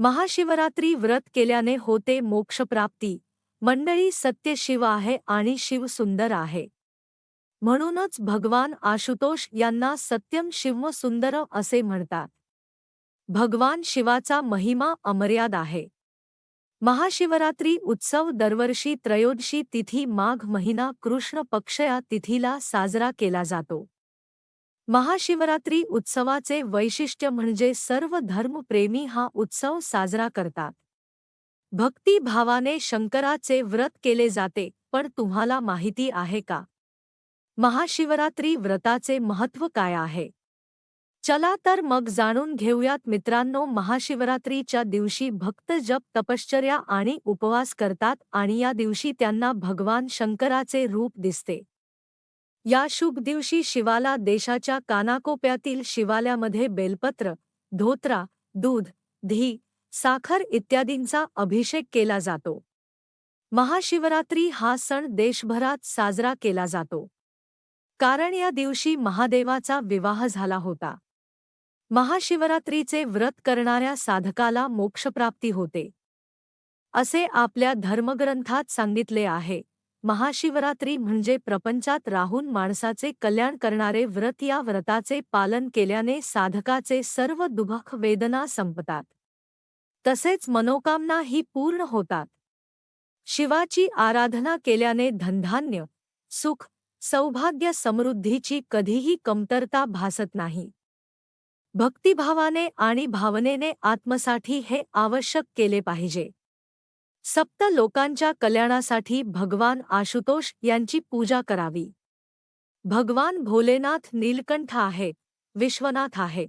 महाशिवरात्री व्रत केल्याने होते मोक्षप्राप्ती. मंडळी सत्य शिव आहे आणि शिव सुंदर आहे. म्हणूनच भगवान आशुतोष यांना सत्यम शिव सुंदर असे म्हणतात. भगवान शिवाचा महिमा अमर्याद आहे. महाशिवरात्री उत्सव दरवर्षी त्रयोदशी तिथी माघ महिना कृष्ण पक्ष या तिथीला साजरा केला जातो. महाशिवरात्री उत्सवाचे वैशिष्ट्य म्हणजे सर्व धर्मप्रेमी हा उत्सव साजरा करतात. भक्तिभावाने शंकराचे व्रत केले जाते पण तुम्हाला माहिती आहे का? महाशिवरात्री व्रताचे महत्त्व काय आहे? चला तर मग जाणून घेऊयात मित्रांनो महाशिवरात्रीच्या दिवशी भक्त जप तपश्चर्या आणि उपवास करतात आणि या दिवशी त्यांना भगवान शंकराचे रूप दिसते. या शुभ दिवशी शिवाला देशाच्या कानाकोप्यातील शिवाल्यामध्ये बेलपत्र धोत्रा दूध धी साखर इत्यादींचा अभिषेक केला जातो. महाशिवरात्री हा सण देशभरात साजरा केला जातो. कारण या दिवशी महादेवाचा विवाह झाला होता. महाशिवरात्रीचे व्रत करणाऱ्या साधकाला मोक्षप्राप्ती होते. असे आपल्या धर्मग्रंथात सांगितले आहे. महाशिवरात्री म्हणजे प्रपंचात राहून माणसाचे कल्याण करणारे व्रत या व्रताचे पालन केल्याने साधकाचे सर्व दुभख वेदना संपतात. तसेच मनोकामना ही पूर्ण होतात. शिवाची आराधना केल्याने धनधान्य सुख सौभाग्य समृद्धीची कधीही कमतरता भासत नाही. भक्तिभावाने आणि भावनेने आत्मसाठी हे आवश्यक केले पाहिजे. सप्त लोकांच्या कल्याणासाठी भगवान आशुतोष यांची पूजा करावी. भगवान भोलेनाथ नीलकंठ आहे विश्वनाथ आहे.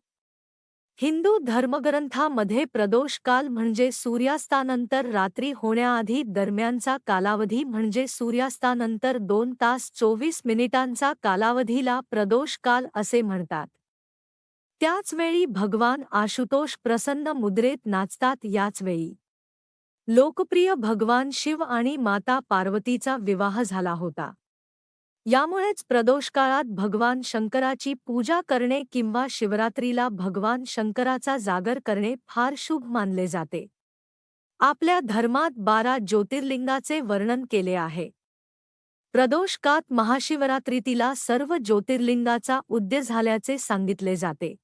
हिंदू धर्मग्रंथामध्ये प्रदोषकाल म्हणजे सूर्यास्तानंतर रात्री होण्याआधी दरम्यानचा कालावधी म्हणजे सूर्यास्तानंतर दोन तास चोवीस मिनिटांचा कालावधीला प्रदोषकाल असे म्हणतात. त्याचवेळी भगवान आशुतोष प्रसन्न मुद्रेत नाचतात याचवेळी लोकप्रिय भगवान शिव आणि माता पार्वतीचा विवाह झाला होता. यामुळेच प्रदोषकाळात भगवान शंकराची पूजा करणे किंवा शिवरात्रीला भगवान शंकराचा जागर करणे फार शुभ मानले जाते. आपल्या धर्मात बारा ज्योतिर्लिंगाचे वर्णन केले आहे. प्रदोषकात महाशिवरात्रीतीला सर्व ज्योतिर्लिंगाचा उद्य झाल्याचे सांगितले जाते.